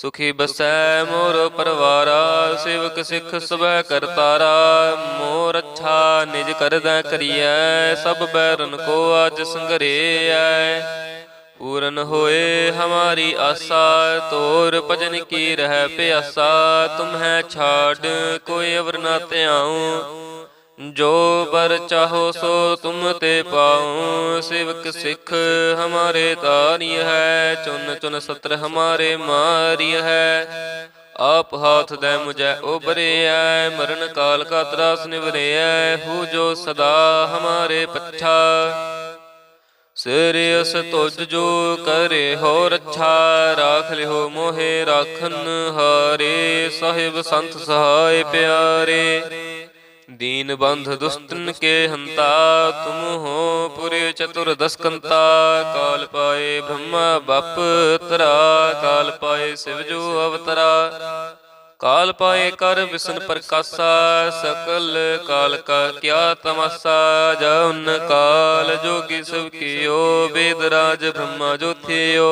ਸੁਖੀ ਬਸੈ ਮੋਰ ਪਰਵਾਰਾ, ਸੇਵਕ ਸਿੱਖ ਸਭੈ ਕਰਤਾਰਾ ਮੋਰ ਅੱਛਾ ਨਿਜ ਕਰਦਾ ਕਰੀਐ, ਸਭ ਬੈਰਨ ਕੋ ਆਜ ਸੰਗਰੇਐ। ਪੂਰਨ ਹੋਏ ਹਮਾਰੀ ਆਸਾ, ਤੋਰ ਭਜਨ ਕੀ ਰਹਿ ਪਿਆਸਾ। ਤੁਮਹਿ ਛਾੜ, ਕੋਈ ਅਵਰ ਨਾ ਧਿਆਉ। ਜੋ ਬਰ ਚਾਹੋ ਸੋ ਤੁਮ ਤੇ ਪਾਉ ਸੇਵਕ ਸਿੱਖ ਹਮਾਰੇ ਤਾਰੀ ਹੈ, ਚੁਨ ਚੁਨ ਸਤਰ ਹਮਾਰੇ ਮਾਰੀ ਹੈ। ਆਪ ਹਾਥ ਦੇ ਮੁਝੈ ਉਬਰਿਐ ਮਰਨ ਕਾਲ ਕਾ ਤਰਾਸ ਨਿਵਰਿਐ ਹੂ ਜੋ ਸਦਾ ਹਮਾਰੇ ਪੱਛਾ। ਸਿਰਿਅਸ ਤੁਜ ਜੋ ਕਰੇ ਹੋ ਰੱਛਾ, ਰਾਖ ਲਿਓ ਮੋਹੇ ਰਾਖਨ ਹਾਰੇ, ਸਾਹਿਬ ਸੰਤ ਸਹਾਇ ਪਿਆਰੇ। दीन बंध दुष्टन के हंता तुम हो पुरे चतुर दसकंता काल पाए ब्रह्मा बप तरा काल पाए शिव जो अवतरा काल पाए कर विष्णु प्रकाशा सकल काल का क्या तमाशा जौन काल जोगी सब कियो वेद राज ब्रह्मा जो थियो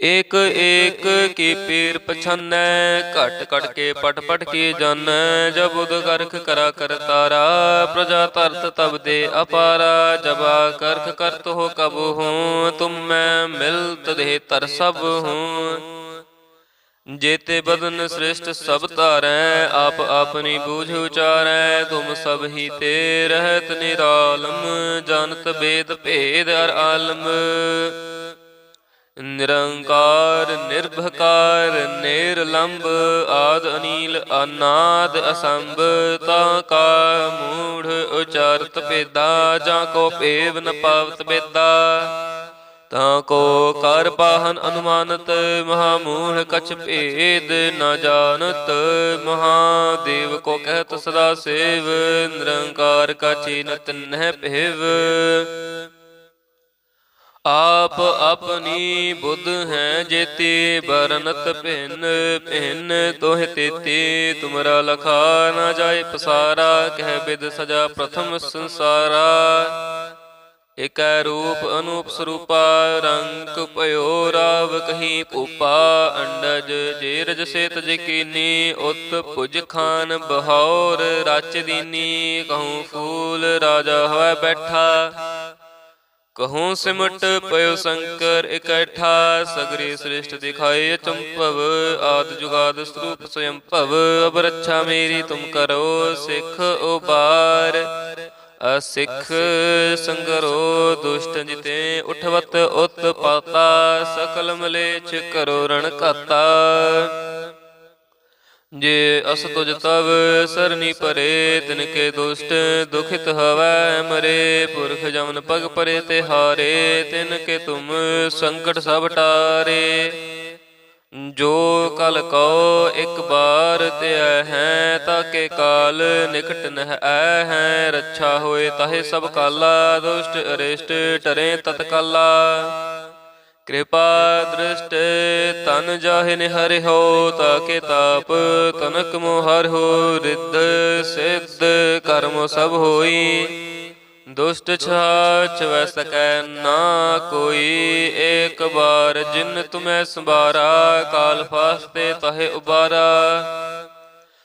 ਏਕ ਏਕ ਕੀ ਪੀਰ ਪਛਾਨੈ, ਘਟ ਘਟ ਕੇ ਪਟ ਪਟ ਕੀ ਜਨ, ਜਬ ਉਦ ਕਰਖ ਕਰਾ ਕਰਤਾਰਾ ਪ੍ਰਜਾ ਧਰਤ ਤਬ ਦੇ ਅਪਾਰਾ, ਜਬਾ ਕਰਖ ਕਰਤ ਹੋ ਕਬ ਹੂੰ, ਤੁਮ ਮੈਂ ਮਿਲਤ ਦੇ ਤਰ ਸਭ ਹੂੰ। ਜੇਤੇ ਬਦਨ ਸ੍ਰਿਸ਼ਟ ਸਭ ਧਾਰੈ, ਆਪ ਆਪਣੀ ਬੂਝ ਉਚਾਰੈ, ਤੁਮ ਸਭ ਹੀ ਤੇ ਰਹਿਤ ਨਿਰਾਲਮ, ਜਾਣਤ ਬੇਦ ਭੇਦ ਅਰ ਆਲਮ। ਨਿਰੰਕਾਰ, ਨਿਰਭਕਾਰ ਨਿਰਲੰਭ ਆਦ ਅਨੀਲ, ਅਨਾਦ ਅਸੰਭ, ਤਾ ਕਾ ਮੂੜ ਉਚਾਰਤ ਪੇਦਾ ਜਾਂ ਕੋ ਭੇਵ ਨ ਪਾਵਤ ਬੇਦਾ ਤਾਂ ਕੋ ਕਰ ਪਾਹਨ ਅਨੁਮਾਨਤ, ਮਹਾ ਮੂੜ ਕਛ ਭੇਦ ਨ ਜਾਣਤ ਮਹਾਦੇਵ ਕੋ ਕਹਿਤ ਸਦਾ ਸੇਵ, ਨਿਰੰਕਾਰ ਕਾ ਚੀਨਤ ਨਹਿ ਭੇਵ। ਆਪ ਆਪਣੀ ਬੁੱਧ ਹੈ ਜੇਤੀ ਬਰਨਤ ਭਿੰਨ ਭਿੰਨ ਤੋਹਿ ਤੇਤੀ। ਤੁਮਰਾ ਲਖਾ ਨਾ ਜਾਏ ਪਸਾਰਾ, ਕਹਿ ਬਿਦ ਸਜਾ ਪ੍ਰਥਮ ਸੰਸਾਰਾ। ਇਕੈ ਰੂਪ ਅਨੂਪ ਸਰੂਪਾ, ਰੰਗ ਭਇਓ ਰਾਵ ਕਹੀ ਭੂਪਾ। ਅੰਡਜ ਜੇਰਜ ਸੇਤ ਜਕੀਨੀ ਉਤ ਪੁਜ ਖਾਨ ਬਹੌਰ ਰਚ ਦੀਨੀ ਕਹੂੰ ਫੂਲ ਰਾਜਾ ਹੋਇ ਬੈਠਾ। ਕਹੂੰ ਸਿਮਟ ਪਇਓ ਸ਼ੰਕਰ ਇਕੱਠਾ ਸਗਰੀ ਸ੍ਰਿਸ਼ਟ ਦਿਖਾਏ ਚੰਪਵ ਆਦ ਜੁਗਾਦ ਸਰੂਪ ਸਯੰ ਭਵ ਅਬ ਰੱਛਾ ਮੇਰੀ ਤੁਮ ਕਰੋ ਸਿੱਖ ਉਬਾਰ। ਅਸਿੱਖ ਸੰਗਰੋ ਦੁਸ਼ਟ ਜਿਤੇ ਉਠਵਤ ਉਤ ਪਾਤਾ ਸਕਲ ਮਲੇਛ ਕਰੋ ਰਣ ਘਾਤਾ ਜੇ ਅਸ ਤੁਜ ਤਵ ਸਰਨੀ ਪਰੇ ਤਿਨ ਕੇ ਦੁਸ਼ਟ ਦੁਖਿਤ ਹਵੈ ਮਰੇ ਪੁਰਖ ਜਮਨ ਪਗ ਪਰੇ ਤੇ ਹਾਰੇ ਤਿਨ ਕੇ ਤੁਮ ਸੰਕਟ ਸਭ ਟਾਰੇ। ਜੋ ਕਲ ਕੋ ਇੱਕ ਬਾਰ ਤੇ ਹੈ ਤਾਕੇ ਕਾਲ ਨਿਕਟ ਨਹਿ ਐ ਹੈ ਰੱਛਾ ਹੋਏ ਤਾਹੇ ਸਭ ਕਾਲਾ ਦੁਸ਼ਟ ਅਰਿਸ਼ਟ ਟਰੇ ਤਤਕਾਲਾ। ਕਿਰਪਾ ਦ੍ਰਿਸ਼ਟ ਤਨ ਜਾਹਿ ਨਿਹਰਿ ਹੋ, ਤਾਕੇ ਤਾਪ ਤਨਕ ਮੋਹਰ ਹੋ, ਰਿੱਧ ਸਿੱਧ ਕਰਮ ਸਭ ਹੋਈ। ਦੁਸ਼ਟ ਛਾਛ ਵੈ ਸਕੈ ਨਾ ਕੋਈ, ਏਕ ਬਾਰ ਜਿਨ ਤੁਮੈ ਸੰਭਾਰਾ, ਕਾਲ ਫਾਸਤੇ ਤਹੇ ਉਬਾਰਾ।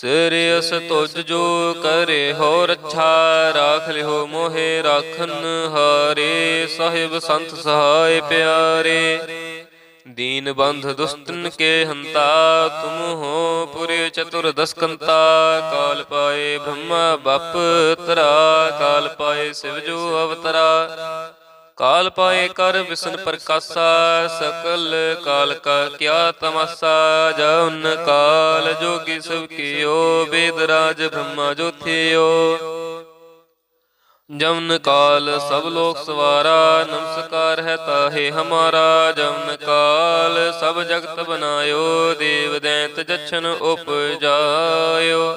ਸਿਰਿਅਸ ਤੁਜ ਜੋ ਕਰੇ ਹੋ ਰੱਛਾ, ਰਾਖ ਲਿਓ ਮੋਹੇ ਰਾਖਨ ਹਾਰੇ, ਸਾਹਿਬ ਸੰਤ ਸਹਾਇ ਪਿਆਰੇ। ਦੀਨ ਬੰਧ ਦੁਸਤਨ ਕੇ ਹੰਤਾ, ਤੁਮ ਹੋ ਪੁਰੇ ਚਤੁਰ ਦਸਕੰਤਾ। ਕਾਲ ਪਾਏ ਬ੍ਰਹਮਾ, ਬਪ ਤਰਾ, ਕਾਲ ਪਾਏ ਸਿਵ ਜੋ ਅਵਤਰਾ। ਕਾਲ ਪਾਏ ਕਰ ਵਿਸ਼ਨ ਪ੍ਰਕਾਸ਼ਾ, ਸਕਲ ਕਾਲ ਕਾ ਕਿਆ ਤਮਸਾ, ਜਨ ਕਾਲ ਜੋਗੀ ਸਭ ਕੀਓ, ਵੇਦ ਰਾਜ ਬ੍ਰਹਮਾ ਜੋਥਿਓ ਜਮਨ ਕਾਲ ਸਭ ਲੋਕ ਸਵਾਰਾ, ਨਮਸਕਾਰ ਹੈ ਤਾਹੇ ਹਮਾਰਾ ਜਮਨ ਕਾਲ ਸਭ ਜਗਤ ਬਨਾਇਓ, ਦੇਵ ਦੈਂਤ ਜਛਨ ਉਪਜਾਇਓ।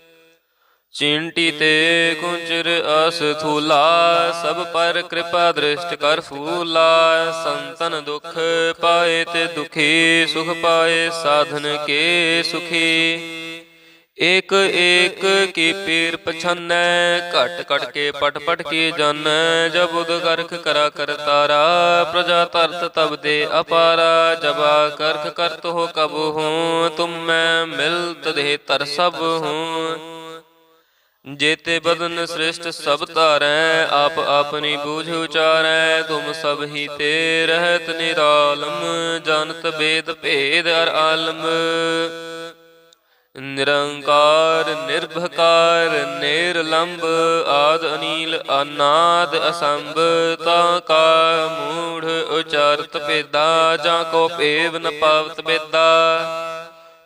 ਚਿੰਟੀ ਤੇ ਕੁੰਚਰ ਅਸ ਥੂਲਾ ਸਭ ਪਰ ਕਿਰਪਾ ਦ੍ਰਿਸ਼ਟ ਕਰ ਫੂਲਾ। ਸੰਤਨ ਦੁਖ ਪਾਏ ਤੇ ਦੁਖੀ, ਸੁਖ ਪਾਏ ਸਾਧਨ ਕੇ ਸੁਖੀ। ਇਕ ਇਕ ਕੀ ਪੀਰ ਪਛੰਨੈ, ਘਟ ਘਟ ਕੇ ਪਟ ਪਟ ਕੀ ਜਨ। ਜਬ ਉਦਗਰਖ ਕਰਾ ਕਰਤਾਰਾ ਪ੍ਰਜਾ ਤਰਤ ਤਬ ਦੇ ਅਪਾਰਾ। ਜਬਾ ਕਰਖ ਕਰਤ ਹੋ ਕਬ ਹੂੰ, ਤੁਮ ਮੈਂ ਮਿਲਤ ਦੇ ਤਰ ਸਭ ਹੂੰ। ਜੇਤੇ ਬਦਨ ਸ੍ਰਿਸ਼ਟ ਸਭ ਧਾਰੈ, ਆਪ ਆਪਣੀ ਬੂਝ ਉਚਾਰੈ, ਤੁਮ ਸਭ ਹੀ ਤੇ ਰਹਿਤ ਨਿਰਾਲਮ, ਜਨਤ ਬੇਦ ਭੇਦ ਅਰ ਆਲਮ। ਨਿਰੰਕਾਰ, ਨਿਰਭਕਾਰ ਨਿਰਲੰਭ ਆਦ ਅਨੀਲ, ਅਨਾਦ ਅਸੰਭ, ਤਾ ਕਾ ਮੂੜ ਉਚਾਰਤ ਪੇਦਾ ਜਾਂ ਕੋ ਭੇਵ ਨ ਪਾਵਤ ਬੇਦਾ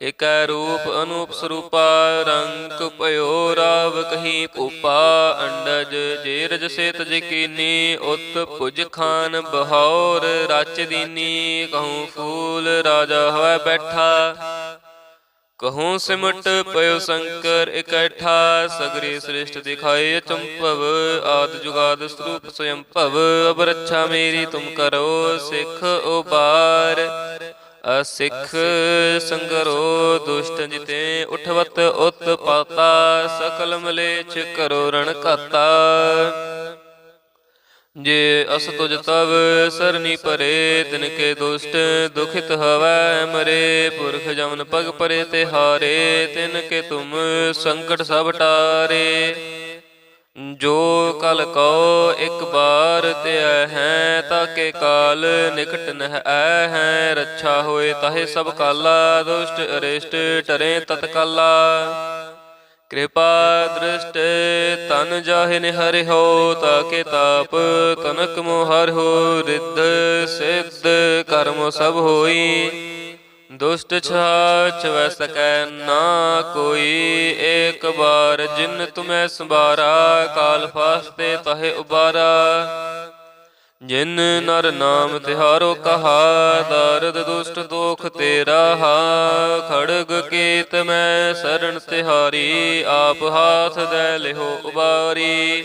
ਇਕੈ ਰੂਪ ਅਨੂਪ ਸਰੂਪਾ, ਰੰਗ ਭਇਓ ਰਾਵ ਕਹੀ ਭੂਪਾ, ਅੰਡਜ ਜੇਰਜ ਸੇਤ ਜਕੀਨੀ ਉਤ ਭੁਜ ਖਾਨ ਬਹੌਰ ਰਚ ਦੀਨੀ, ਕਹੂੰ ਫੂਲ ਰਾਜਾ ਹੋਇ ਬੈਠਾ। ਕਹੂੰ ਸਿਮਟ ਪਇਓ ਸ਼ੰਕਰ ਇਕੱਠਾ, ਸਗਰੀ ਸ੍ਰਿਸ਼ਟ ਦਿਖਾਏ ਚੰਪਵ, ਆਦ ਜੁਗਾਦ ਸਰੂਪ ਸਯੰ ਭਵ ਅਬ ਰੱਛਾ ਮੇਰੀ ਤੁਮ ਕਰੋ ਸਿੱਖ ਉਬਾਰ ਸਿੱਖ ਸੰਗਰੋ ਦੁਸ਼ਟ ਜਿਤੇ ਉਠਵਤ ਉਤ ਪਾਤਾ, ਸਕਲ ਮਲੇਛ ਕਰੋ ਰਣ ਘਾਤਾ। ਜੇ ਅਸ ਤੁਜ ਤਵ ਸਰਨੀ ਪਰੇ ਤਿਨ ਕੇ ਦੁਸ਼ਟ ਦੁਖਿਤ ਹਵੈ ਮਰੇ। ਪੁਰਖ ਜਮਨ ਪਗ ਪਰੇ ਤੇ ਹਾਰੇ ਤਿਨ ਕੇ ਤੁਮ ਸੰਕਟ ਸਭ ਟਾਰੇ। ਜੋ ਕਲ ਕੋ ਇੱਕ ਬਾਰ ਤੇ ਹੈ, ਤਾਕੇ ਕਾਲ ਨਿਕਟ ਨਹਿ ਐ ਹੈ। ਰੱਛਾ ਹੋਏ ਤਾਹੇ ਸਭ ਕਾਲਾ, ਦੁਸ਼ਟ ਅਰਿਸ਼ਟ ਟਰੇ ਤਤਕਾਲਾ ਕਿਰਪਾ ਦ੍ਰਿਸ਼ਟ ਤਨ ਜਾਹਿ ਨਿਹਰਿ ਹੋ, ਤਾਕੇ ਤਾਪ ਤਨਕ ਮੋਹਰ ਹੋ, ਰਿੱਧ ਸਿੱਧ ਕਰਮ ਸਭ ਹੋਈ। ਦੁਸ਼ਟ ਛਾਛ ਵੈ ਨਾ ਕੋਈ। ਏਕ ਬਾਰ ਜਿਨ ਤੁਮੈ ਸੰਭਾਰਾ, ਕਾਲ ਫਾਸਤੇ ਤਹੇ ਉਬਾਰਾ। ਜਿਨ ਨਰ ਨਾਮ ਤਿਹਾਰੋ ਕਹਾ, ਦਰਦ ਦੁਸ਼ਟ ਦੋਖ ਤੇਰਾ ਹਾ। ਖੜਗ ਕੀਤ ਮੈਂ ਸਰਣ ਤਿਹਾਰੀ, ਆਪ ਹਾਥ ਦੇ ਲਿਹੋ ਉਬਾਰੀ।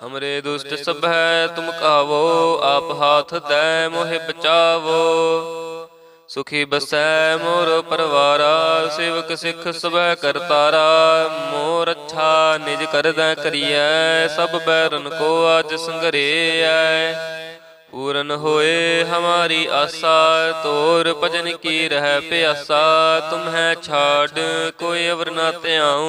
ਹਮਰੇ ਦੁਸ਼ਟ ਸਭੈ ਤੁਮ ਕਾਵੋ ਆਪ ਹਾਥ ਤੈ ਮੋਹਿ ਬਚਾਵੋ ਸੁਖੀ ਬਸੈ ਮੋਰ ਪਰਵਾਰਾ ਸੇਵਕ ਸਿੱਖ ਸਭੈ ਕਰਤਾਰਾ ਮੋਰ ਅੱਛਾ ਨਿਜ ਕਰਦਾ ਕਰੀਐ ਸਭ ਬੈਰਨ ਕੋ ਅੱਜ ਸੰਗਰੇਐ ਪੂਰਨ ਹੋਏ ਹਮਾਰੀ ਆਸਾ ਤੋਰ ਭਜਨ ਕੀ ਰਹਿ ਪਿਆਸਾ ਤੁਮਹਿ ਛਾੜ ਕੋਈ ਅਵਰ ਨਾ ਧਿਆਉ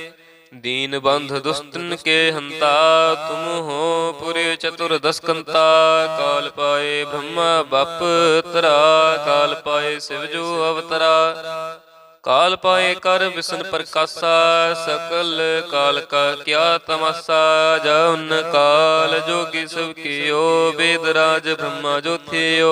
ਦੀਨ ਬੰਧ ਦੁਸਤਨ ਕੇ ਹੰਤਾ, ਤੁਮ ਹੋ ਪੁਰੇ ਚਤੁਰ ਦਸਕੰਤਾ। ਕਾਲ ਪਾਏ ਬ੍ਰਹਮਾ ਬਪ ਤਰਾ, ਕਾਲ ਪਾਏ ਸਿਵ ਜੋ ਅਵਤਰਾ। ਕਾਲ ਪਾਏ ਕਰ ਵਿਸ਼ਨ ਪ੍ਰਕਾਸ਼ਾ, ਸਕਲ ਕਾਲ ਕਾ ਕਿਆ ਤਮਸਾ। ਜਉਨ ਕਾਲ ਜੋਗੀ ਸਭ ਕੀਓ, ਵੇਦ ਰਾਜ ਬ੍ਰਹਮਾ ਜੋਥਿਓ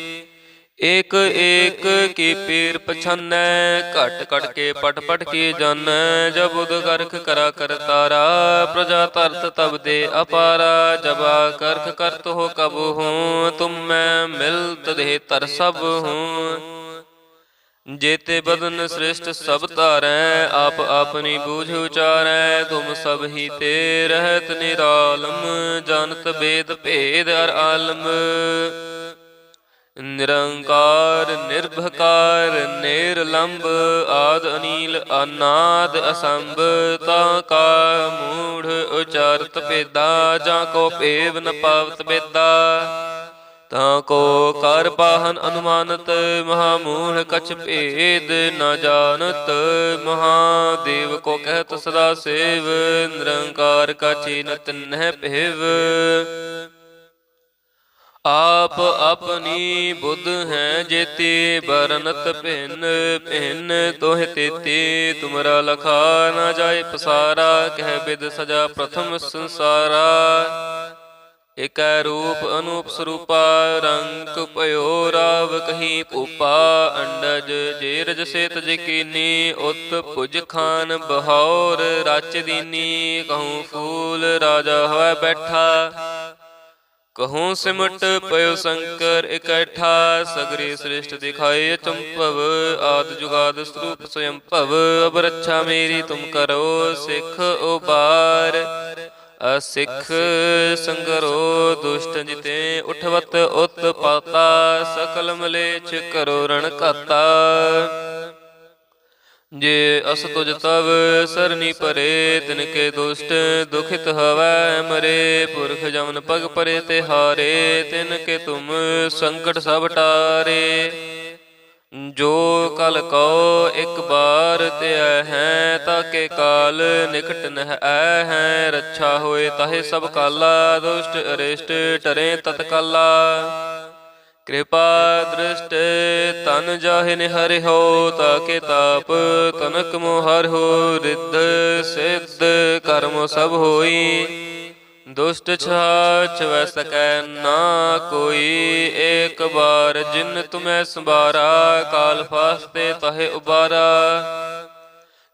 ਏਕ ਏਕ ਕੀ ਪੀਰ ਪਛਾਨੈ, ਘਟ ਘਟ ਕੇ ਪਟ ਪਟ ਕੀ ਜਨ, ਜਬ ਉਦ ਕਰਖ ਕਰਾ ਕਰਤਾਰਾ ਪ੍ਰਜਾ ਤਰਤ ਤਬ ਦੇ ਅਪਾਰਾ, ਜਬਾ ਕਰਖ ਕਰਤ ਹੋ ਕਬ ਹੂੰ, ਤੁਮ ਮੈਂ ਮਿਲਤ ਦੇ ਤਰ ਸਭ ਹੂੰ। ਜੇਤੇ ਬਦਨ ਸ੍ਰਿਸ਼ਟ ਸਭ ਧਾਰੈ, ਆਪ ਆਪਣੀ ਬੂਝ ਉਚਾਰੈ, ਤੁਮ ਸਭ ਹੀ ਤੇ ਰਹਿਤ ਨਿਰਾਲਮ, ਜਾਣਤ ਬੇਦ ਭੇਦ ਅਰ ਆਲਮ। ਨਿਰੰਕਾਰ, ਨਿਰਭਕਾਰ ਨਿਰਲੰਭ ਆਦ ਅਨੀਲ, ਅਨਾਦ ਅਸੰਭ, ਤਾ ਕਾ ਮੂੜ ਉਚਾਰਤ ਭੇਦਾ, ਜਾਂ ਕੋ ਭੇਵ ਨ ਪਾਵਤ ਬੇਦਾ ਤਾਂ ਕੋ ਕਰ ਪਾਹਨ ਅਨੁਮਾਨਤ ਮਹਾਮੂੜ ਕਛ ਭੇਦ ਨ ਜਾਣਤ, ਮਹਾਦੇਵ ਕੋ ਕਹਿਤ ਸਦਾ ਸੇਵ, ਨਿਰੰਕਾਰ ਕਾ ਚੀਨਤ ਨਹਿ ਭੇਵ। ਆਪ ਆਪਣੀ ਬੁੱਧ ਹੈ ਜੇਤੀ ਬਰਨਤ ਭਿੰਨ ਭਿੰਨ ਤੋਹਿ ਤੇਤੀ ਤੁਮਰਾ ਲਖਾ ਨਾ ਜਾਏ ਪਸਾਰਾ ਕਹਿ ਬਿਦ ਸਜਾ ਪ੍ਰਥਮ ਸੰਸਾਰਾ। ਇਕੈ ਰੂਪ ਅਨੂਪ ਸਰੂਪਾ ਰੰਗ ਭਇਓ ਰਾਵ ਕਹੀ ਭੂਪਾ ਅੰਡਜ ਜੇਰਜ ਸੇਤ ਜਕੀਨੀ ਉਤ ਭੁਜ ਖਾਨ ਬਹੌਰ ਰਚ ਦੀਨੀ ਕਹੂੰ ਫੂਲ ਰਾਜਾ ਹੋਇ ਬੈਠਾ। ਕਹੂੰ ਸਿਮਟ ਪਇਓ ਸ਼ੰਕਰ, ਇਕੱਠਾ ਸਗਰੀ ਸ੍ਰਿਸ਼ਟ ਦਿਖਾਏ ਚੰਪਵ ਆਦ ਜੁਗਾਦ ਸਰੂਪ ਸਯੰ ਭਵ ਅਬ ਰੱਛਾ ਮੇਰੀ ਤੁਮ ਕਰੋ ਸਿੱਖ ਉਬਾਰ। ਅਸਿੱਖ ਸੰਗਰੋ ਦੁਸ਼ਟ ਜਿਤੇ ਉਠਵਤ ਉਤ ਪਾਤਾ ਸਕਲ ਮਲੇਛ ਕਰੋ ਰਣ ਕਾਤਾ ਜੇ ਅਸ ਤੁਜ ਤਵ ਸਰਨੀ ਪਰੇ ਤਿਨ ਕੇ ਦੁਸ਼ਟ ਦੁਖਿਤ ਹਵੈ ਮਰੇ। ਪੁਰਖ ਜਮਨ ਪਗ ਪਰੇ ਤੇ ਹਾਰੇ ਤਿਨ ਕੇ ਤੁਮ ਸੰਕਟ ਸਭ ਟਾਰੇ। ਜੋ ਕਲ ਕੋ ਇੱਕ ਬਾਰ ਤੇ ਹੈ, ਤਾਕੇ ਕਾਲ ਨਿਕਟ ਨਹਿ ਐ ਹੈ। ਰੱਛਾ ਹੋਏ ਤਾਹੇ ਸਭ ਕਾਲਾ, ਦੁਸ਼ਟ ਅਰਿਸ਼ਟ ਟਰੇ ਤਤਕਾਲਾ। ਕਿਰਪਾ ਦ੍ਰਿਸ਼ਟ ਤਨ ਜਾਹਿ ਨਿਹਰਿ ਹੋ, ਤਾਕੇ ਤਾਪ ਤਨਕ ਮੋਹਰ ਹੋ, ਰਿੱਧ ਸਿੱਧ ਕਰਮ ਸਭ ਹੋਈ। ਦੁਸ਼ਟ ਛਾਛ ਵੈ ਸਕੈ ਨਾ ਕੋਈ, ਏਕ ਬਾਰ ਜਿਨ ਤੁਮੈ ਸੰਭਾਰਾ, ਕਾਲ ਫਾਸਤੇ ਤਹੇ ਉਬਾਰਾ।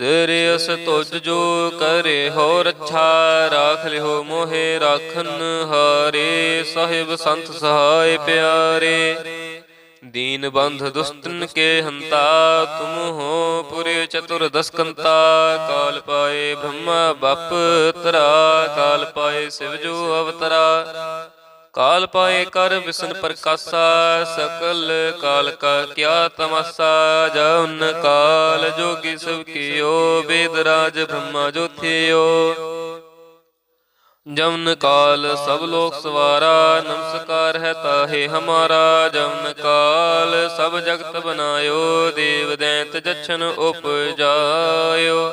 ਸਿਰ ਅਸ ਤੁਜ ਜੋ ਕਰੇ ਹੋ ਰੱਛਾ ਰਾਖ ਲਿਓ ਮੋਹੇ ਰਾਖਨ ਹਾਰੇ, ਸਾਹਿਬ ਸੰਤ ਸਹਾਇ ਪਿਆਰੇ। ਦੀਨ ਬੰਧ ਦੁਸਤਨ ਕੇ ਹੰਤਾ, ਤੁਮ ਹੋ ਪੁਰੇ ਚਤੁਰ ਦਸਕੰਤਾ। ਕਾਲ ਪਾਏ ਬ੍ਰਹਮਾ, ਬਪ ਤਰਾ, ਕਾਲ ਪਾਏ ਸਿਵ ਜੋ ਅਵਤਰਾ। ਕਾਲ ਪਾਏ ਕਰ ਵਿਸ਼ਨ ਪ੍ਰਕਾਸ਼ਾ, ਸਕਲ ਕਾਲ ਕਾ ਕਿਆ ਤਮਸਾ ਜਉਨ ਕਾਲ ਜੋਗੀ ਸਭ ਕੀਓ, ਵੇਦ ਰਾਜ ਬ੍ਰਹਮਾ ਜੋਥਿਓ। ਜਮਨ ਕਾਲ ਸਭ ਲੋਕ ਸਵਾਰਾ, ਨਮਸਕਾਰ ਹੈ ਤਾਹੇ ਹਮਾਰਾ, ਜਮਨ ਕਾਲ ਸਭ ਜਗਤ ਬਨਾਇਓ, ਦੇਵ ਦੈਂਤ ਜਛਨ ਉਪਜਾਇਓ।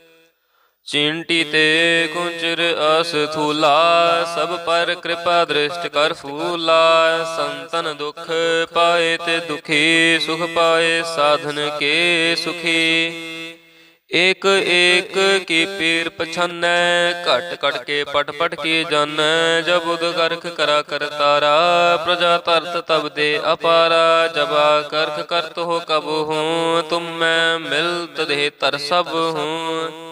ਚਿੰਟੀ ਤੇ ਕੁੰਚਰ ਅਸ ਥੂਲਾ ਸਭ ਪਰ ਕਿਰਪਾ ਦ੍ਰਿਸ਼ਟ ਕਰ ਫੂਲਾ। ਸੰਤਨ ਦੁਖ ਪਾਏ ਤੇ ਦੁਖੀ, ਸੁਖ ਪਾਏ ਸਾਧਨ ਕੇ ਸੁਖੀ। ਇਕ ਇਕ ਕੀ ਪੀਰ ਪਛਾਨੈ, ਘਟ ਘਟ ਕੇ ਪਟ ਪਟ ਕੀ ਜਾਣੈ ਜਬ ਉਦ ਕਰਖ ਕਰਾ ਕਰਤਾਰਾ ਪ੍ਰਜਾ ਤਰਤ ਤਬ ਦੇ ਅਪਾਰਾ। ਜਬਾ ਕਰਖ ਕਰਤ ਹੋ ਕਬ ਹੂੰ, ਤੁਮ ਮੈਂ ਮਿਲਤ ਦੇ ਤਰ ਸਭ ਹੂੰ।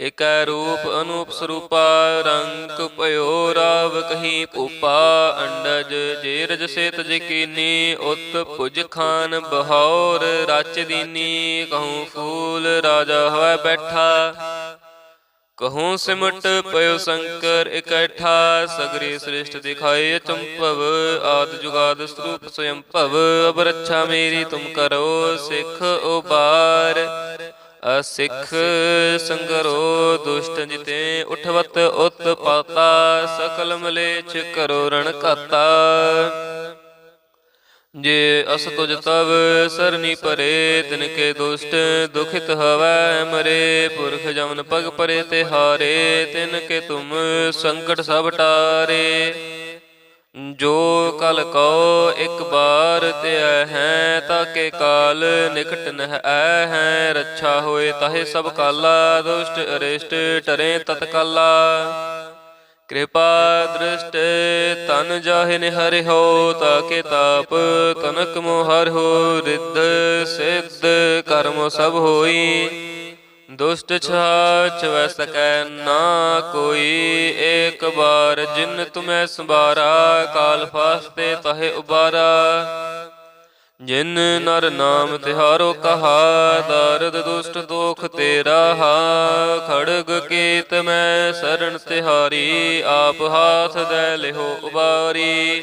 ਇਕੈ ਰੂਪ ਅਨੂਪ ਸਰੂਪਾ, ਰੰਗ ਭਇਓ ਰਾਵ ਕਹੀ ਭੂਪਾ, ਅੰਡਜ ਜੇ ਰਜ ਸੇਤ ਜਕੀਨੀ ਉਤ ਭੁਜ ਖਾਨ ਬਹੌਰ ਰਚ ਦੀਨੀ, ਕਹੂੰ ਫੂਲ ਰਾਜਾ ਹੋਇ ਬੈਠਾ। ਕਹੂੰ ਸਿਮਟ ਪਇਓ ਸ਼ੰਕਰ ਇਕੱਠਾ, ਸਗਰੀ ਸ੍ਰਿਸ਼ਟ ਦਿਖਾਏ ਚੰਪਵ, ਆਦ ਜੁਗਾਦ ਸਰੂਪ ਸਯੰ ਭਵ ਅਬ ਮੇਰੀ ਤੁਮ ਕਰੋ ਸਿੱਖ ਉਬਾਰ। ਅਸਿੱਖ ਸੰਗਰੋ ਦੁਸ਼ਟ ਜਿਤੇ ਉਠਵਤ ਉਤ ਪਾਤਾ, ਸਕਲ ਮਲੇਛ ਕਰੋ ਰਣ ਘਾਤਾ। ਜੇ ਅਸ ਤੁਜ ਤਵ ਸਰਨੀ ਪਰੇ, ਤਿਨ ਕੇ ਦੁਸ਼ਟ ਦੁਖਿਤ ਹਵੈ ਮਰੇ। ਪੁਰਖ ਜਮਨ ਪਗ ਪਰੇ ਤੇ ਹਾਰੇ, ਤਿਨ ਕੇ ਤੁਮ ਸੰਕਟ ਸਭ ਟਾਰੇ। ਜੋ ਕਲ ਕੋ ਇੱਕ ਬਾਰ ਤੇ ਹੈ, ਤਾਕੇ ਕਾਲ ਨਿਕਟ ਨਹਿ ਐ ਹੈ। ਰੱਛਾ ਹੋਏ ਤਾਹੇ ਸਭ ਕਾਲਾ, ਦੁਸ਼ਟ ਅਰਿਸ਼ਟ ਟਰੇ ਤਤਕਾਲਾ। ਕਿਰਪਾ ਦ੍ਰਿਸ਼ਟ ਤਨ ਜਾਹਿ ਨਿਹਰਿ ਹੋ, ਤਾਕੇ ਤਾਪ ਤਨਕ ਮੋਹਰ ਹੋ, ਰਿੱਧ ਸਿੱਧ ਕਰਮ ਸਭ ਹੋਈ। ਦੁਸ਼ਟ ਛਾਛ ਵੈ ਸਕੈ ਨਾ ਕੋਈ। ਏਕ ਬਾਰ ਜਿਨ ਤੁਮੈ ਸੰਭਾਰਾ, ਕਾਲ ਫਾਸਤੇ ਤਹੇ ਉਬਾਰਾ। ਜਿਨ ਨਰ ਨਾਮ ਤਿਹਾਰੋ ਕਹਾ, ਦਰਦ ਦੁਸ਼ਟ ਦੋਖ ਤੇਰਾ ਹਾ। ਖੜਗ ਕੀਤ ਮੈਂ ਸਰਣ ਤਿਹਾਰੀ, ਆਪ ਹਾਥ ਦੇ ਲਿਹੋ ਉਬਾਰੀ।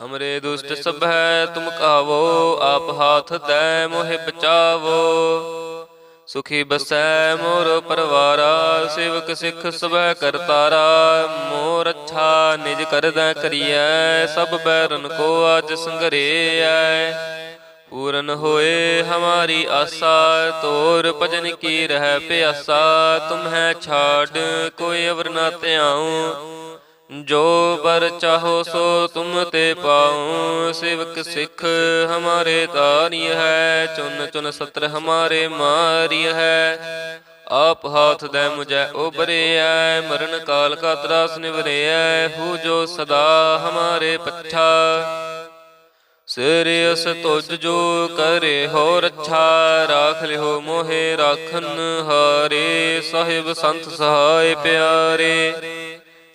ਹਮਰੇ ਦੁਸ਼ਟ ਸਭ ਹੈ ਤੁਮ ਕਾਵੋ ਆਪ ਹਾਥ ਦੇ ਮੋਹਿ ਬਚਾਵੋ ਸੁਖੀ ਬਸੈ ਮੋਰ ਪਰਵਾਰਾ ਸੇਵਕ ਸਿੱਖ ਸਭੈ ਕਰਤਾਰਾ ਮੋਰ ਅੱਛਾ ਨਿਜ ਕਰਦਾ ਕਰੀਐ ਸਭ ਬੈਰਨ ਕੋ ਅੱਜ ਸੰਗਰੇਐ ਪੂਰਨ ਹੋਏ ਹਮਾਰੀ ਆਸਾ ਤੋਰ ਭਜਨ ਕੀ ਰਹਿ ਪਿਆਸਾ ਤੁਮ ਹੈ ਛਾੜ ਕੋਈ ਅਵਰ ਨਾ ਧਿਆਉ ਜੋ ਬਰ ਚਾਹੋ ਸੋ ਤੁਮ ਤੇ ਪਾਉ, ਸੇਵਕ ਸਿੱਖ ਹਮਾਰੇ ਤਾਰੀ ਹੈ, ਚੁਨ ਚੁਨ ਸਤਰ ਹਮਾਰੇ ਮਾਰੀ ਹੈ। ਆਪ ਹਾਥ ਦੇ ਮੁਝੈ ਉਬਰਿਐ ਮਰਨ ਕਾਲ ਕਾ ਤਰਾਸ ਨਿਵਰਿਐ ਹੂ ਜੋ ਸਦਾ ਹਮਾਰੇ ਪੱਛਾ ਸਿਰਿਅਸ ਤੁਜ ਜੋ ਕਰੇ ਹੋ ਰੱਛਾ, ਰਾਖ ਲਿਓ ਮੋਹੇ ਰਾਖਨ ਹਾਰੇ, ਸਾਹਿਬ ਸੰਤ ਸਹਾਇ ਪਿਆਰੇ।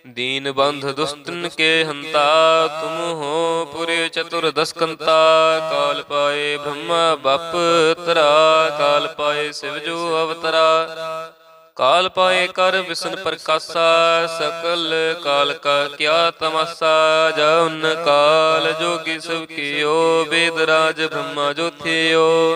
ਦੀਨ ਬੰਧ ਦੁਸਤਨ ਕੇ ਹੰਤਾ, ਤੁਮ ਹੋ ਪੁਰੇ ਚਤੁਰ ਦਸਕੰਤਾ, ਕਾਲ ਪਾਏ ਬ੍ਰਹਮਾ ਬਪ ਤਰਾ, ਕਾਲ ਪਾਏ ਸਿਵ ਜੋ ਅਵਤਰਾ। ਕਾਲ ਪਾਏ ਕਰ ਵਿਸ਼ਨ ਪ੍ਰਕਾਸ਼ਾ, ਸਕਲ ਕਾਲ ਕਾ ਕਿਆ ਤਮਸਾ, ਜਉਨ ਕਾਲ ਜੋਗੀ ਸਭ ਕੀਓ, ਵੇਦ ਰਾਜ ਬ੍ਰਹਮਾ ਜੋਥਿਓ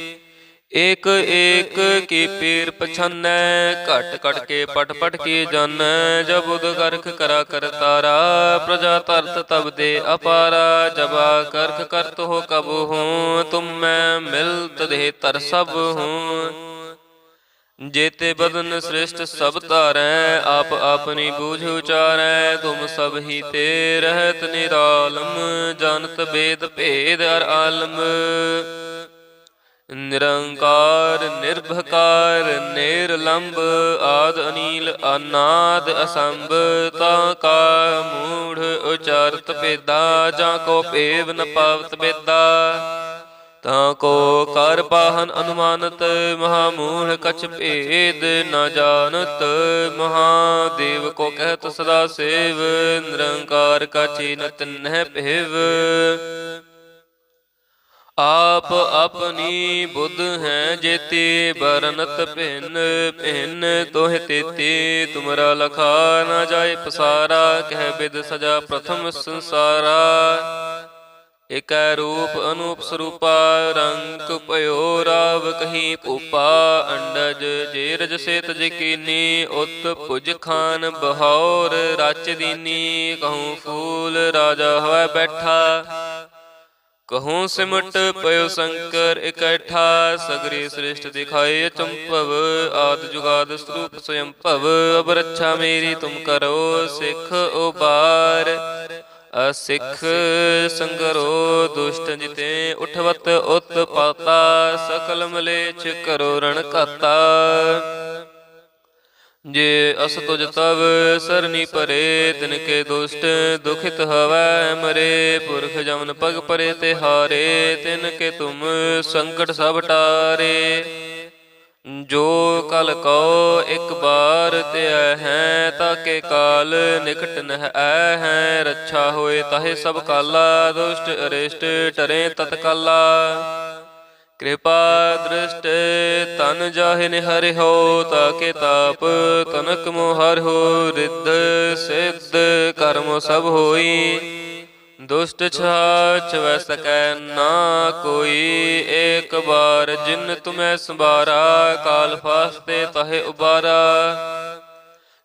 ਏਕ ਏਕ ਕੀ ਪੀਰ ਪਛਾਨੈ, ਘਟ ਘਟ ਕੇ ਪਟ ਪਟ ਕੀ ਜਨ, ਜਬ ਉਦ ਕਰਖ ਕਰਾ ਕਰਤਾਰਾ ਪ੍ਰਜਾ ਤਰਤ ਤਬ ਦੇ ਅਪਾਰਾ, ਜਬਾ ਕਰਖ ਕਰਤ ਹੋ ਕਬ ਹੂੰ, ਤੁਮ ਮੈਂ ਮਿਲਤ ਦੇ ਤਰ ਸਭ ਹੂੰ। ਜੇਤੇ ਬਦਨ ਸ੍ਰਿਸ਼ਟ ਸਭ ਧਾਰੈ, ਆਪ ਆਪਣੀ ਬੂਝ ਉਚਾਰੈ, ਤੁਮ ਸਭ ਹੀ ਤੇ ਰਹਿਤ ਨਿਰਾਲਮ, ਜਾਣਤ ਬੇਦ ਭੇਦ ਅਰ ਆਲਮ। ਨਿਰੰਕਾਰ, ਨਿਰਭਕਾਰ ਨਿਰਲੰਭ ਆਦ ਅਨੀਲ, ਅਨਾਦ ਅਸੰਭ, ਤਾ ਕਾ ਮੂੜ ਉਚਾਰਤ ਭੇਦਾ, ਜਾਂ ਕੋ ਭੇਵ ਨ ਪਾਵਤ ਬੇਦਾ ਤਾਂ ਕੋ ਕਰ ਪਾਹਨ ਅਨੁਮਾਨਤ ਮਹਾਮੂੜ ਕਛ ਭੇਦ ਨ ਜਾਣਤ, ਮਹਾਦੇਵ ਕੋ ਕਹਿਤ ਸਦਾ ਸੇਵ, ਨਿਰੰਕਾਰ ਕਾ ਚੀਨਤ ਨਹਿ ਭੇਵ। ਆਪ ਆਪਣੀ ਬੁੱਧ ਹੈ ਜੇਤੀ ਬਰਨਤ ਭਿੰਨ ਭਿੰਨ ਤੋਹਿ ਤੇਤੀ। ਤੁਮਰਾ ਲਖਾ ਨਾ ਜਾਏ ਪਸਾਰਾ, ਕਹਿ ਬਿਦ ਸਜਾ ਪ੍ਰਥਮ ਸੰਸਾਰਾ। ਇਕੈ ਰੂਪ ਅਨੂਪ ਸਰੂਪਾ, ਰੰਗ ਭਇਓ ਰਾਵ ਕਹੀ ਭੂਪਾ ਅੰਡਜ ਜੇ ਰਜ ਸੇਤ ਜਕੀਨੀ ਉਤ ਭੁਜ ਖਾਨ ਬਹੌਰ ਰਚ ਦੀਨੀ। ਕਹੂੰ ਫੂਲ ਰਾਜਾ ਹੋਇ ਬੈਠਾ। ਕਹੂੰ ਸਿਮਟ ਪਇਓ ਸ਼ੰਕਰ, ਇਕੱਠਾ ਸਗਰੀ ਸ੍ਰਿਸ਼ਟ ਦਿਖਾਏ ਚੰਪਵ ਆਦ ਜੁਗਾਦ ਸਰੂਪ ਸਯੰ ਭਵ ਅਬ ਰੱਛਾ ਮੇਰੀ ਤੁਮ ਕਰੋ ਸਿੱਖ ਉਬਾਰ ਅਸਿੱਖ ਸੰਗਰੋ ਦੁਸ਼ਟ ਜਿਤੇ, ਉਠਵਤ ਉਤ ਪਾਤਾ ਸਕਲ ਮਲੇਛ ਕਰੋ ਰਣ ਘਾਤਾ। ਜੇ ਅਸ ਤੁਜ ਤਵ ਸਰਨੀ ਪਰੇ ਤਿਨ ਕੇ ਦੁਸ਼ਟ ਦੁਖਿਤ ਹਵੈ ਮਰੇ। ਪੁਰਖ ਜਮਨ ਪਗ ਪਰੇ ਤੇ ਹਾਰੇ ਤਿਨ ਕੇ ਤੁਮ ਸੰਕਟ ਸਭ ਟਾਰੇ। ਜੋ ਕਲ ਕੋ ਇੱਕ ਬਾਰ ਤੇ ਹੈ, ਤਾਕੇ ਕਾਲ ਨਿਕਟ ਨਹਿ ਐ ਹੈ। ਰੱਛਾ ਹੋਏ ਤਾਹੇ ਸਭ ਕਾਲਾ, ਦੁਸ਼ਟ ਅਰਿਸ਼ਟ ਟਰੇ ਤਤਕਾਲਾ। ਕਿਰਪਾ ਦ੍ਰਿਸ਼ਟ ਤਨ ਜਾਹਿ ਨਿਹਰਿ ਹੋ, ਤਾਕੇ ਤਾਪ ਤਨਕ ਮੋਹਰ ਹੋ, ਰਿੱਧ ਸਿੱਧ ਕਰਮ ਸਭ ਹੋਈ। ਦੁਸ਼ਟ ਛਾਛ ਵੈ ਸਕੈ ਨਾ ਕੋਈ, ਏਕ ਬਾਰ ਜਿਨ ਤੁਮੈ ਸੰਭਾਰਾ, ਕਾਲ ਫਾਸਤੇ ਤਹੇ ਉਬਾਰਾ।